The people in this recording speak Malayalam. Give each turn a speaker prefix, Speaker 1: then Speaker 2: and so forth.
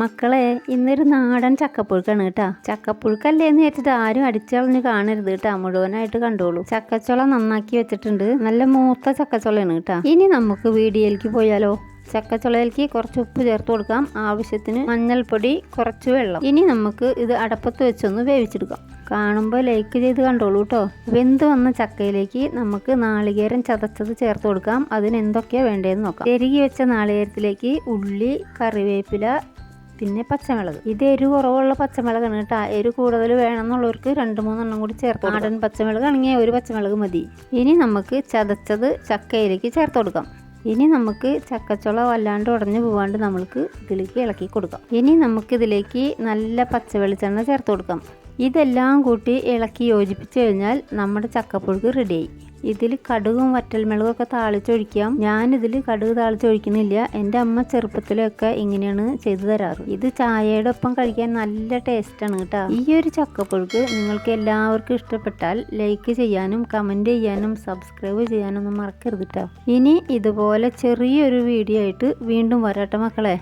Speaker 1: മക്കളെ ഇന്നൊരു നാടൻ ചക്കപ്പുഴുക്കാണ് കേട്ടാ. ചക്കപ്പുഴുക്കല്ലേ എന്ന് വെച്ചിട്ട് ആരും അടിച്ചളഞ്ഞ് കാണരുത് കേട്ടാ. മുഴുവനായിട്ട് കണ്ടോളൂ. ചക്കച്ചോള നന്നാക്കി വെച്ചിട്ടുണ്ട്. നല്ല മൂത്ത ചക്കച്ചോളയാണ് കേട്ടാ. ഇനി നമുക്ക് വീഡിയോയിലേക്ക് പോയാലോ? ചക്കച്ചുളയിലേക്ക് കുറച്ച് ഉപ്പ് ചേർത്ത് കൊടുക്കാം. ആവശ്യത്തിന് മഞ്ഞൾപ്പൊടി കുറച്ച് വെള്ളം. ഇനി നമുക്ക് ഇത് അടപ്പത്ത് വെച്ചൊന്ന് വേവിച്ചെടുക്കാം. കാണുമ്പോൾ ലൈക്ക് ചെയ്ത് കണ്ടോളൂ കേട്ടോ. വെന്ത് വന്ന ചക്കയിലേക്ക് നമുക്ക് നാളികേരം ചതച്ചത് ചേർത്ത് കൊടുക്കാം. അതിന് എന്തൊക്കെയാണ് വേണ്ടതെന്ന് നോക്കാം. എരുകി വെച്ച നാളികേരത്തിലേക്ക് ഉള്ളി കറിവേപ്പില പിന്നെ പച്ചമുളക്. ഇത് എരു കുറവുള്ള പച്ചമുളകാണ് കേട്ടോ. എരു കൂടുതൽ വേണമെന്നുള്ളവർക്ക് രണ്ട് മൂന്നെണ്ണം കൂടി ചേർത്ത് നാടൻ പച്ചമുളക് ആണെങ്കിൽ ഒരു പച്ചമുളക് മതി. ഇനി നമുക്ക് ചതച്ചത് ചക്കയിലേക്ക് ചേർത്ത് കൊടുക്കാം. ഇനി നമുക്ക് ചക്കച്ചുള വല്ലാണ്ട് ഉടഞ്ഞു പോവാണ്ട് നമ്മൾക്ക് ഇതിലേക്ക് ഇളക്കി കൊടുക്കാം. ഇനി നമുക്ക് ഇതിലേക്ക് നല്ല പച്ച വെളിച്ചെണ്ണ ചേർത്ത് കൊടുക്കാം. ഇതെല്ലാം കൂട്ടി ഇളക്കി യോജിപ്പിച്ച് കഴിഞ്ഞാൽ നമ്മുടെ ചക്കപ്പുഴുക്ക് റെഡിയായി ഇതിൽ കടുകും വറ്റൽമുളകും ഒക്കെ താളിച്ചൊഴിക്കാം. ഞാനിതിൽ കടുക് താളിച്ചൊഴിക്കുന്നില്ല. എന്റെ അമ്മ ചെറുപ്പത്തിലൊക്കെ ഇങ്ങനെയാണ് ചെയ്തു തരാറ്. ഇത് ചായയുടെ ഒപ്പം കഴിക്കാൻ നല്ല ടേസ്റ്റാണ് കേട്ടോ. ഈ ഒരു ചക്കപ്പുഴുക്ക് നിങ്ങൾക്ക് എല്ലാവർക്കും ഇഷ്ടപ്പെട്ടാൽ ലൈക്ക് ചെയ്യാനും കമന്റ് ചെയ്യാനും സബ്സ്ക്രൈബ് ചെയ്യാനൊന്നും മറക്കരുത് കേട്ടോ. ഇനി ഇതുപോലെ ചെറിയൊരു വീഡിയോ ആയിട്ട് വീണ്ടും വരാട്ടെ മക്കളെ.